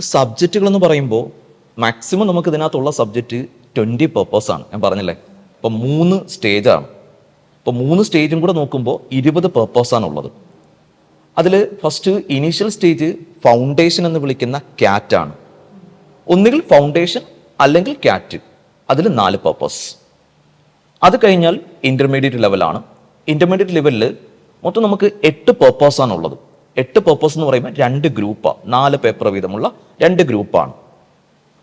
സബ്ജക്റ്റുകൾ എന്ന് പറയുമ്പോൾ മാക്സിമം നമുക്ക് ഇതിനകത്തുള്ള സബ്ജക്റ്റ് ട്വന്റി പേർപ്പസ് ആണ്. ഞാൻ പറഞ്ഞില്ലേ? അപ്പം മൂന്ന് സ്റ്റേജാണ് അപ്പോൾ മൂന്ന് സ്റ്റേജും കൂടെ നോക്കുമ്പോൾ ഇരുപത് പേർപ്പസാണ് ഉള്ളത്. അതിൽ ഫസ്റ്റ് ഇനീഷ്യൽ സ്റ്റേജ് ഫൗണ്ടേഷൻ എന്ന് വിളിക്കുന്ന ക്യാറ്റാണ് ഒന്നുകിൽ ഫൗണ്ടേഷൻ അല്ലെങ്കിൽ ക്യാറ്റ് അതിൽ നാല് പേർപ്പസ് അത് കഴിഞ്ഞാൽ ഇന്റർമീഡിയറ്റ് ലെവലാണ് ഇന്റർമീഡിയറ്റ് ലെവലിൽ മൊത്തം നമുക്ക് എട്ട് പേർപ്പസ് ആണ് ഉള്ളത്. എട്ട് പേർപ്പസ് എന്ന് പറയുമ്പോൾ രണ്ട് ഗ്രൂപ്പാണ് നാല് പേപ്പർ വീതമുള്ള രണ്ട് ഗ്രൂപ്പാണ്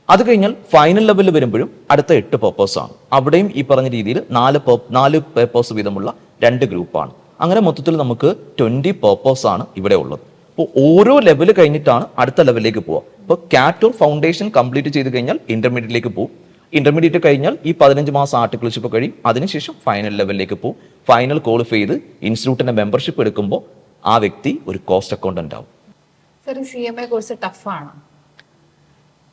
അത് കഴിഞ്ഞാൽ ഫൈനൽ ലെവലിൽ വരുമ്പോഴും അടുത്ത എട്ട് പേപ്പേഴ്സ് ആണ്. അവിടെയും ഈ പറഞ്ഞ രീതിയിൽ നാല് നാല് പേപ്പേഴ്സ് വീതമുള്ള രണ്ട് ഗ്രൂപ്പാണ് അങ്ങനെ മൊത്തത്തിൽ നമുക്ക് ട്വന്റി പേപ്പേഴ്സ് ആണ് ഇവിടെ ഉള്ളത്. അപ്പോൾ ഓരോ ലെവൽ കഴിഞ്ഞിട്ടാണ് അടുത്ത ലെവലിലേക്ക് പോവുക. ഇപ്പോൾ കാറ്റോർ ഫൗണ്ടേഷൻ കംപ്ലീറ്റ് ചെയ്ത് കഴിഞ്ഞാൽ ഇന്റർമീഡിയറ്റിലേക്ക് പോകും ഇന്റർമീഡിയറ്റ് കഴിഞ്ഞാൽ ഈ പതിനഞ്ച് മാസം ആർട്ടിക്കിൾഷിപ്പ് കഴിയും. അതിനുശേഷം ഫൈനൽ ലെവലിലേക്ക് പോകും ഫൈനൽ ക്വാളിഫൈ ചെയ്ത് ഇൻസ്റ്റിറ്റ്യൂട്ടിന്റെ മെമ്പർഷിപ്പ് എടുക്കുമ്പോൾ ആ വ്യക്തി ഒരു കോസ്റ്റ് അക്കൗണ്ടന്റ് ആവും. സി എം എ കോഴ്സ്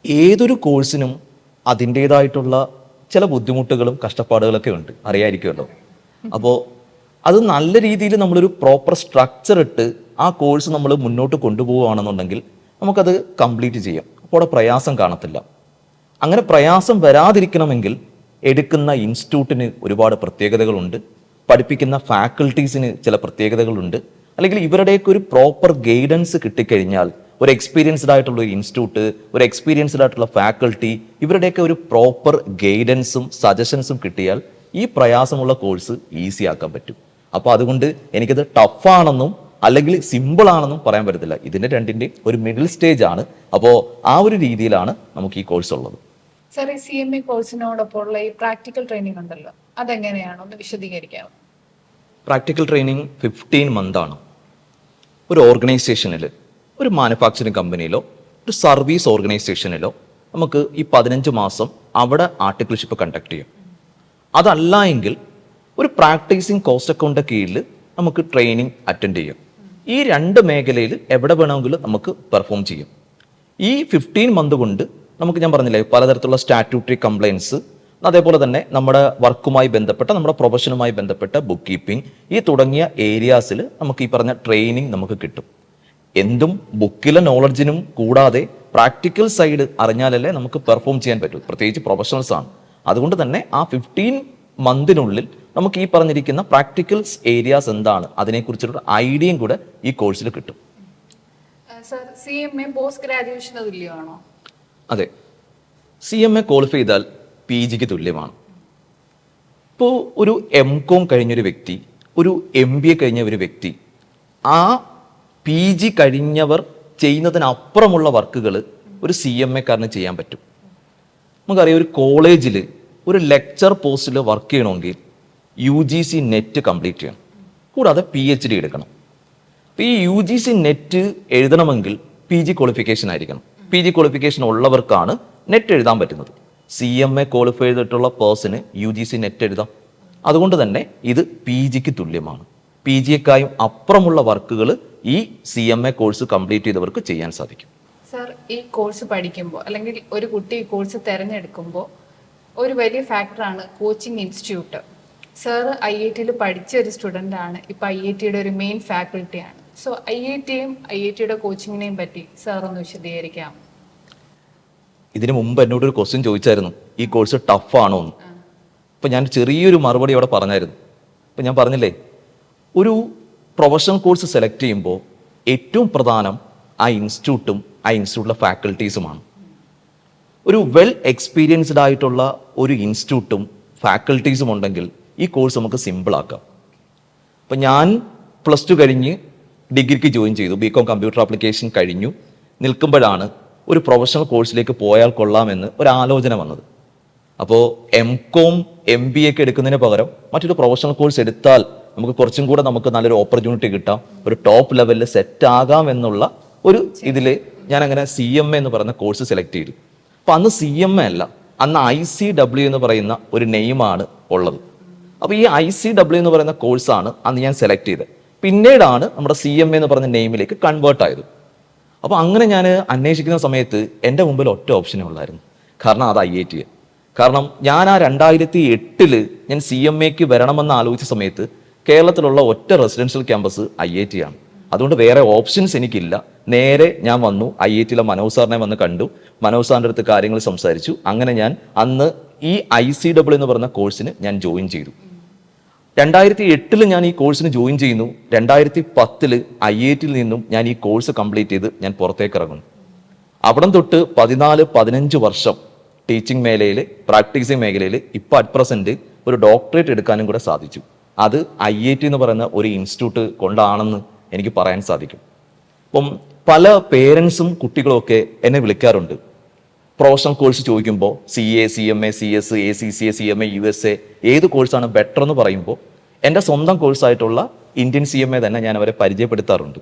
ഏതൊരു കോഴ്സിനും അതിന്റെതായിട്ടുള്ള ചില ബുദ്ധിമുട്ടുകളും കഷ്ടപ്പാടുകളൊക്കെ ഉണ്ട്. അറിയായിരിക്കുമല്ലോ. അപ്പോൾ അത് നല്ല രീതിയിൽ നമ്മളൊരു പ്രോപ്പർ സ്ട്രക്ചർ ഇട്ട് ആ കോഴ്സ് നമ്മൾ മുന്നോട്ട് കൊണ്ടുപോവുകയാണെന്നുണ്ടെങ്കിൽ നമുക്കത് കംപ്ലീറ്റ് ചെയ്യാം. അപ്പോൾ അവിടെ പ്രയാസം കാണത്തില്ല. അങ്ങനെ പ്രയാസം വരാതിരിക്കണമെങ്കിൽ എടുക്കുന്ന ഇൻസ്റ്റിറ്റ്യൂട്ടിന് ഒരുപാട് പ്രത്യേകതകളുണ്ട്. പഠിപ്പിക്കുന്ന ഫാക്കൽറ്റീസിന് ചില പ്രത്യേകതകളുണ്ട്. അല്ലെങ്കിൽ ഇവരുടെയൊക്കെ ഒരു പ്രോപ്പർ ഗൈഡൻസ് കിട്ടിക്കഴിഞ്ഞാൽ ഒരു എക്സ്പീരിയൻസ്ഡ് ആയിട്ടുള്ള ഒരു ഇൻസ്റ്റിറ്റ്യൂട്ട് ഒരു എക്സ്പീരിയൻസ്ഡ് ആയിട്ടുള്ള ഫാക്കൽറ്റി ഇവരുടെയൊക്കെ ഒരു പ്രോപ്പർ ഗൈഡൻസും സജഷൻസും കിട്ടിയാൽ ഈ പ്രയാസമുള്ള കോഴ്സ് ഈസി ആക്കാൻ പറ്റും. അപ്പോൾ അതുകൊണ്ട് എനിക്കത് ടഫാണെന്നും അല്ലെങ്കിൽ സിമ്പിൾ ആണെന്നും പറയാൻ പറ്റത്തില്ല. ഇതിന്റെ രണ്ടിന്റെ ഒരു മിഡിൽ സ്റ്റേജ് ആണ്. അപ്പോൾ ആ ഒരു രീതിയിലാണ് നമുക്ക് ഈ കോഴ്സ് ഉള്ളത്. സർ ഈ സി എം എ കോഴ്സിനോടൊപ്പം ഈ പ്രാക്ടിക്കൽ ട്രെയിനിങ് ഉണ്ടല്ലോ അതെങ്ങനെയാണ്? ഒന്ന് വിശദീകരിക്കാമോ? പ്രാക്ടിക്കൽ ട്രെയിനിങ് ഫിഫ്റ്റീൻ മന്താണ് ഒരു ഓർഗനൈസേഷനിൽ ഒരു മാനുഫാക്ചറിങ് കമ്പനിയിലോ ഒരു സർവീസ് ഓർഗനൈസേഷനിലോ നമുക്ക് ഈ പതിനഞ്ച് മാസം അവിടെ ആർട്ടിക്കിൾഷിപ്പ് കണ്ടക്ട് ചെയ്യും. അതല്ല എങ്കിൽ ഒരു പ്രാക്ടീസിങ് കോസ്റ്റ് അക്കൗണ്ട് കീഴിൽ നമുക്ക് ട്രെയിനിങ് അറ്റൻഡ് ചെയ്യും. ഈ രണ്ട് മേഖലയിൽ എവിടെ വേണമെങ്കിലും നമുക്ക് പെർഫോം ചെയ്യും. ഈ ഫിഫ്റ്റീൻ മന്ത് കൊണ്ട് നമുക്ക് ഞാൻ പറഞ്ഞില്ലേ പലതരത്തിലുള്ള സ്റ്റാറ്റ്യൂട്ടറി കംപ്ലയിൻസ് അതേപോലെ തന്നെ നമ്മുടെ വർക്കുമായി ബന്ധപ്പെട്ട നമ്മുടെ പ്രൊഫഷനുമായി ബന്ധപ്പെട്ട ബുക്ക് കീപ്പിംഗ് ഈ തുടങ്ങിയ ഏരിയാസിൽ നമുക്ക് ഈ പറഞ്ഞ ട്രെയിനിങ് നമുക്ക് കിട്ടും. എന്തും ബുക്കിലെ നോളജിനും കൂടാതെ പ്രാക്ടിക്കൽ സൈഡ് അറിഞ്ഞാലല്ലേ നമുക്ക് പെർഫോം ചെയ്യാൻ പറ്റൂ. പ്രത്യേകിച്ച് പ്രൊഫഷണൽസ് ആണ്. അതുകൊണ്ട് തന്നെ ആ ഫിഫ്റ്റീൻ മന്തിനുള്ളിൽ നമുക്ക് ഈ പറഞ്ഞിരിക്കുന്ന പ്രാക്ടിക്കൽസ് ഏരിയാസ് എന്താണ്? അതിനെക്കുറിച്ചുള്ള ഐഡിയയും കൂടെ ഈ കോഴ്സിൽ കിട്ടും. അതെ സി എം എ ക്വാളിഫൈ ചെയ്താൽ പി ജിക്ക് തുല്യമാണ്. ഇപ്പോൾ ഒരു എം കോം കഴിഞ്ഞൊരു വ്യക്തി ഒരു എം ബി എ കഴിഞ്ഞ ഒരു വ്യക്തി ആ പി ജി കഴിഞ്ഞവർ ചെയ്യുന്നതിനപ്പുറമുള്ള വർക്കുകൾ ഒരു സി എം എക്കാരന് ചെയ്യാൻ പറ്റും. നമുക്കറിയാം ഒരു കോളേജിൽ ഒരു ലെക്ചർ പോസ്റ്റിൽ വർക്ക് ചെയ്യണമെങ്കിൽ U G C NET complete ചെയ്യണം. കൂടാതെ പി എച്ച് ഡി എടുക്കണം. അപ്പോൾ ഈ യു ജി സി നെറ്റ് എഴുതണമെങ്കിൽ പി ജി ക്വാളിഫിക്കേഷൻ ആയിരിക്കണം. പി ജി ക്വാളിഫിക്കേഷൻ ഉള്ളവർക്കാണ് നെറ്റ് എഴുതാൻ പറ്റുന്നത്. സി എം എ ക്വാളിഫൈ ചെയ്തിട്ടുള്ള person U G C NET എഴുതാം. അതുകൊണ്ട് തന്നെ ഇത് പി ജിക്ക് തുല്യമാണ്. പി ജിയെക്കായും അപ്പുറമുള്ള വർക്കുകൾ ഈ C M A course complete ചെയ്തവർക്ക് ചെയ്യാൻ സാധിക്കും. സർ ഈ കോഴ്സ് പഠിക്കുമ്പോൾ അല്ലെങ്കിൽ ഒരു കുട്ടി ഈ കോഴ്സ് തിരഞ്ഞെടുക്കുമ്പോൾ ഒരു വലിയ ഫാക്ടറാണ് coaching institute sir I I ടിയിൽ പഠിച്ച ഒരു സ്റ്റുഡന്റ് ആണ് ഇപ്പം ഐ ഐ ടിയുടെ ഒരു മെയിൻ ഫാക്കൽറ്റിയാണ് സോ ഐ ഐ ടിയും ഐ ഐ ടിയുടെ കോച്ചിങ്ങിനെയും പറ്റി സാർ ഒന്ന് വിശദീകരിക്കാം. ഇതിനു മുമ്പ് എന്നോട് ഒരു ക്വസ്റ്റ്യൻ ചോദിച്ചായിരുന്നു ഈ കോഴ്സ് ടഫ് ആണോ എന്ന്? അപ്പം ഞാൻ ചെറിയൊരു മറുപടി അവിടെ പറഞ്ഞായിരുന്നു. അപ്പം ഞാൻ പറഞ്ഞില്ലേ ഒരു പ്രൊഫഷണൽ കോഴ്സ് സെലക്ട് ചെയ്യുമ്പോൾ ഏറ്റവും പ്രധാനം ആ ഇൻസ്റ്റിറ്റ്യൂട്ടും ആ ഇൻസ്റ്റിറ്റ്യൂട്ടിലെ ഫാക്കൽറ്റീസുമാണ്. ഒരു വെൽ എക്സ്പീരിയൻസ്ഡ് ആയിട്ടുള്ള ഒരു ഇൻസ്റ്റിറ്റ്യൂട്ടും ഫാക്കൽറ്റീസും ഉണ്ടെങ്കിൽ ഈ കോഴ്സ് നമുക്ക് സിമ്പിളാക്കാം അപ്പം ഞാൻ പ്ലസ് ടു കഴിഞ്ഞ് ഡിഗ്രിക്ക് ജോയിൻ ചെയ്തു ബി കോം കമ്പ്യൂട്ടർ ആപ്ലിക്കേഷൻ കഴിഞ്ഞു. നിൽക്കുമ്പോഴാണ് ഒരു പ്രൊഫഷണൽ കോഴ്സിലേക്ക് പോയാൽ കൊള്ളാമെന്ന് ഒരു ആലോചന വന്നത്. അപ്പോൾ എം കോം എം ബി ഒക്കെ എടുക്കുന്നതിന് പകരം മറ്റൊരു പ്രൊഫഷണൽ കോഴ്സ് എടുത്താൽ നമുക്ക് കുറച്ചും കൂടെ നമുക്ക് നല്ലൊരു ഓപ്പർച്യൂണിറ്റി കിട്ടാം. ഒരു ടോപ്പ് ലെവലിൽ സെറ്റ് ആകാം എന്നുള്ള ഒരു ഇതിൽ ഞാൻ അങ്ങനെ സി എം എ എന്ന് പറയുന്ന കോഴ്സ് സെലക്ട് ചെയ്തു. അപ്പം അന്ന് സി എം എ അല്ല അന്ന് ഐ സി ഡബ്ല്യു എന്ന് പറയുന്ന ഒരു നെയിമാണ് ഉള്ളത്. അപ്പോൾ ഈ ഐ സി ഡബ്ല്യു എന്ന് പറയുന്ന കോഴ്സാണ് അന്ന് ഞാൻ സെലക്ട് ചെയ്തത്. പിന്നീടാണ് നമ്മുടെ സി എം എ എന്ന് പറയുന്ന നെയിമിലേക്ക് കൺവേർട്ട് ആയത്. അപ്പോൾ അങ്ങനെ ഞാൻ അന്വേഷിക്കുന്ന സമയത്ത് എന്റെ മുമ്പിൽ ഒറ്റ ഓപ്ഷനേ ഉള്ളായിരുന്നു. കാരണം അത് ഐ ഐ ടി കാരണം ഞാൻ ആ രണ്ടായിരത്തി എട്ടിൽ ഞാൻ സി എം എക്ക് വരണമെന്ന് ആലോചിച്ച സമയത്ത് കേരളത്തിലുള്ള ഒറ്റ residential campus I I T ആണ്. അതുകൊണ്ട് വേറെ ഓപ്ഷൻസ് എനിക്കില്ല. നേരെ ഞാൻ വന്നു ഐ ഐ ടിയിലെ മനോജ് സാറിനെ വന്ന് കണ്ടു. മനോജ് സാറിന്റെ അടുത്ത് കാര്യങ്ങൾ സംസാരിച്ചു. അങ്ങനെ ഞാൻ അന്ന് ഈ ഐ സി ഡബ്ല്യു എന്ന് പറയുന്ന കോഴ്സിന് ഞാൻ ജോയിൻ ചെയ്തു. രണ്ടായിരത്തി എട്ടിൽ ഞാൻ ഈ കോഴ്സിന് ജോയിൻ ചെയ്യുന്നു. രണ്ടായിരത്തി പത്തിൽ ഐ ഐ ടിയിൽ നിന്നും ഞാൻ ഈ കോഴ്സ് കംപ്ലീറ്റ് ചെയ്ത് ഞാൻ പുറത്തേക്ക് ഇറങ്ങുന്നു. അവിടം തൊട്ട് പതിനാല് പതിനഞ്ച് വർഷം ടീച്ചിങ് മേഖലയിൽ പ്രാക്ടീസിങ് മേഖലയിൽ ഇപ്പോൾ അറ്റ് പ്രസന്റ് ഒരു ഡോക്ടറേറ്റ് എടുക്കാനും കൂടെ സാധിച്ചു. അത് ഐ ഐ ടി എന്ന് പറയുന്ന ഒരു ഇൻസ്റ്റിറ്റ്യൂട്ട് കൊണ്ടാണെന്ന് എനിക്ക് പറയാൻ സാധിക്കും. അപ്പം പല പേരൻസും കുട്ടികളും ഒക്കെ എന്നെ വിളിക്കാറുണ്ട്. പ്രൊഫഷണൽ കോഴ്സ് ചോദിക്കുമ്പോൾ C A C M A C S A C C A C M A U S A ഏത് കോഴ്സാണ് ബെറ്റർ എന്ന് പറയുമ്പോൾ എന്റെ സ്വന്തം കോഴ്സായിട്ടുള്ള ഇന്ത്യൻ സി എം എ തന്നെ ഞാൻ അവരെ പരിചയപ്പെടുത്താറുണ്ട്.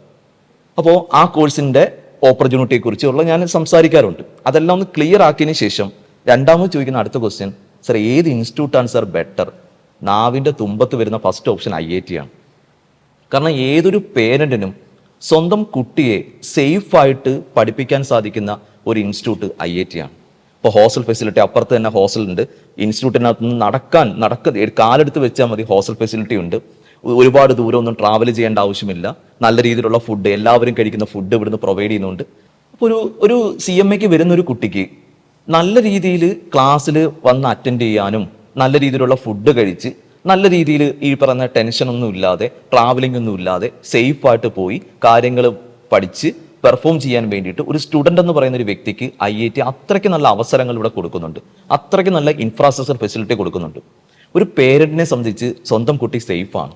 അപ്പോൾ ആ കോഴ്സിന്റെ ഓപ്പർച്യൂണിറ്റിയെ കുറിച്ചുള്ള ഞാൻ സംസാരിക്കാറുണ്ട്. അതെല്ലാം ഒന്ന് ക്ലിയർ ആക്കിയതിന് ശേഷം രണ്ടാമത് ചോദിക്കുന്ന അടുത്ത ക്വസ്റ്റ്യൻ സർ ഏത് ഇൻസ്റ്റിറ്റ്യൂട്ടാണ് സർ ബെറ്റർ നാവിന്റെ തുമ്പത്ത് വരുന്ന first option I I T ആണ്. കാരണം ഏതൊരു പേരന്റിനും സ്വന്തം കുട്ടിയെ സേഫായിട്ട് പഠിപ്പിക്കാൻ സാധിക്കുന്ന ഒരു ഇൻസ്റ്റിറ്റ്യൂട്ട് ഐ ഐ ടി ആണ്. ഇപ്പോൾ ഹോസ്റ്റൽ ഫെസിലിറ്റി അപ്പുറത്ത് തന്നെ ഹോസ്റ്റൽ ഉണ്ട്. ഇൻസ്റ്റിറ്റ്യൂട്ടിനകത്ത് നിന്ന് നടക്കാൻ നടക്ക കാലെടുത്ത് വെച്ചാൽ മതി ഹോസ്റ്റൽ ഫെസിലിറ്റി ഉണ്ട്. ഒരുപാട് ദൂരം ഒന്നും ട്രാവൽ ചെയ്യേണ്ട ആവശ്യമില്ല. നല്ല രീതിയിലുള്ള ഫുഡ് എല്ലാവരും കഴിക്കുന്ന ഫുഡ് ഇവിടുന്ന് പ്രൊവൈഡ് ചെയ്യുന്നുണ്ട്. അപ്പോൾ ഒരു ഒരു സി എം എക്ക് വരുന്ന ഒരു കുട്ടിക്ക് നല്ല രീതിയിൽ ക്ലാസ്സിൽ വന്ന് അറ്റൻഡ് ചെയ്യാനും നല്ല രീതിയിലുള്ള ഫുഡ് കഴിച്ച് നല്ല രീതിയിൽ ഈ പറഞ്ഞ ടെൻഷൻ ഒന്നും ഇല്ലാതെ ട്രാവലിംഗ് ഒന്നും ഇല്ലാതെ സേഫ് ആയിട്ട് പോയി കാര്യങ്ങൾ പഠിച്ച് പെർഫോം ചെയ്യാൻ വേണ്ടിയിട്ട് ഒരു സ്റ്റുഡന്റ് എന്ന് പറയുന്ന ഒരു വ്യക്തിക്ക് ഐ ഐ ടി അത്രയ്ക്ക് നല്ല അവസരങ്ങൾ ഇവിടെ കൊടുക്കുന്നുണ്ട്. അത്രയ്ക്ക് നല്ല ഇൻഫ്രാസ്ട്രക്ചർ ഫെസിലിറ്റി കൊടുക്കുന്നുണ്ട്. ഒരു പേരന്റിനെ സംബന്ധിച്ച് സ്വന്തം കുട്ടി സേഫാണ്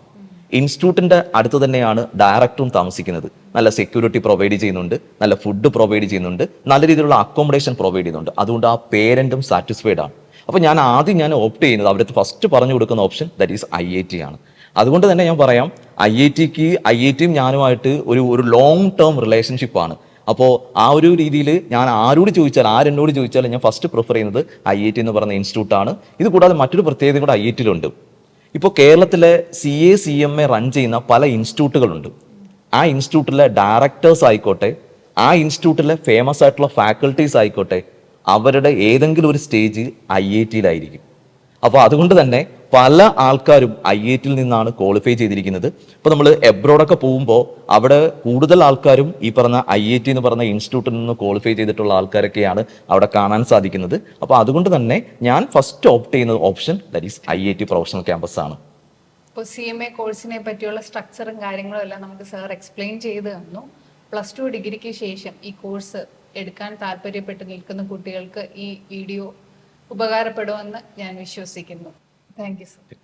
ഇൻസ്റ്റിറ്റ്യൂട്ടിന്റെ അടുത്ത് തന്നെയാണ് ഡയറക്ടറും താമസിക്കുന്നത്. നല്ല സെക്യൂരിറ്റി പ്രൊവൈഡ് ചെയ്യുന്നുണ്ട് നല്ല ഫുഡ് പ്രൊവൈഡ് ചെയ്യുന്നുണ്ട് നല്ല രീതിയിലുള്ള അക്കോമഡേഷൻ പ്രൊവൈഡ് ചെയ്യുന്നുണ്ട്. അതുകൊണ്ട് ആ പേരന്റും സാറ്റിസ്ഫൈഡ് ആണ്. അപ്പോൾ ഞാൻ ആദ്യം ഞാൻ ഓപ്റ്റ് ചെയ്യുന്നത് അവിടുത്തെ ഫസ്റ്റ് പറഞ്ഞു കൊടുക്കുന്ന option that is I I T ആണ്. അതുകൊണ്ട് തന്നെ ഞാൻ പറയാം ഐ ഐ ടിക്ക് ഐ ഐ ടിയും ഞാനുമായിട്ട് ഒരു ഒരു ലോങ് ടേം റിലേഷൻഷിപ്പാണ് അപ്പോൾ ആ ഒരു രീതിയിൽ ഞാൻ ആരോട് ചോദിച്ചാൽ ആരെന്നോട് ചോദിച്ചാലും ഞാൻ ഫസ്റ്റ് പ്രിഫർ ചെയ്യുന്നത് ഐ ഐ ടി എന്ന് പറയുന്ന ഇൻസ്റ്റിറ്റ്യൂട്ടാണ് ഇത് കൂടാതെ മറ്റൊരു പ്രത്യേകത കൂടെ ഐ ഐ ടിയിലുണ്ട് ഇപ്പോൾ കേരളത്തിലെ C A C M A run ചെയ്യുന്ന പല ഇൻസ്റ്റിറ്റ്യൂട്ടുകളുണ്ട് ആ ഇൻസ്റ്റിറ്റ്യൂട്ടിലെ ഡയറക്ടേഴ്സ് ആയിക്കോട്ടെ ആ ഇൻസ്റ്റിറ്റ്യൂട്ടിലെ ഫേമസ് ആയിട്ടുള്ള ഫാക്കൽറ്റീസ് ആയിക്കോട്ടെ അവരുടെ ഏതെങ്കിലും ഒരു സ്റ്റേജ് ഐ ഐ ടിയിലായിരിക്കും അപ്പോൾ അതുകൊണ്ട് തന്നെ പല ആൾക്കാരും ഐ ഐ ടിയിൽ നിന്നാണ് ക്വാളിഫൈ ചെയ്തിരിക്കുന്നത്. ഇപ്പോൾ നമ്മൾ എബ്രോഡൊക്കെ പോകുമ്പോൾ അവിടെ കൂടുതൽ ആൾക്കാരും ഈ പറഞ്ഞ ഐ ഐ ടി എന്ന് പറഞ്ഞ ഇൻസ്റ്റിറ്റ്യൂട്ടിൽ നിന്ന് ക്വാളിഫൈ ചെയ്തിട്ടുള്ള ആൾക്കാരൊക്കെയാണ് അവിടെ കാണാൻ സാധിക്കുന്നത്. അപ്പോൾ അതുകൊണ്ട് തന്നെ ഞാൻ ഫസ്റ്റ് ഓപ്റ്റ് ചെയ്യുന്ന option that is I I T professional campus ആണ്. ഇപ്പോൾ സി എം എ കോഴ്സിനെ പറ്റിയുള്ള സ്ട്രക്ചറും കാര്യങ്ങളും എല്ലാം നമുക്ക് സാർ എക്സ്പ്ലെയിൻ ചെയ്ത് തന്നു. പ്ലസ് ടു ഡിഗ്രിക്ക് ശേഷം ഈ കോഴ്സ് എടുക്കാൻ താല്പര്യപ്പെട്ട് നിൽക്കുന്ന കുട്ടികൾക്ക് ഈ വീഡിയോ ഉപകാരപ്പെടുമെന്ന് ഞാൻ വിശ്വസിക്കുന്നു. Thank you sir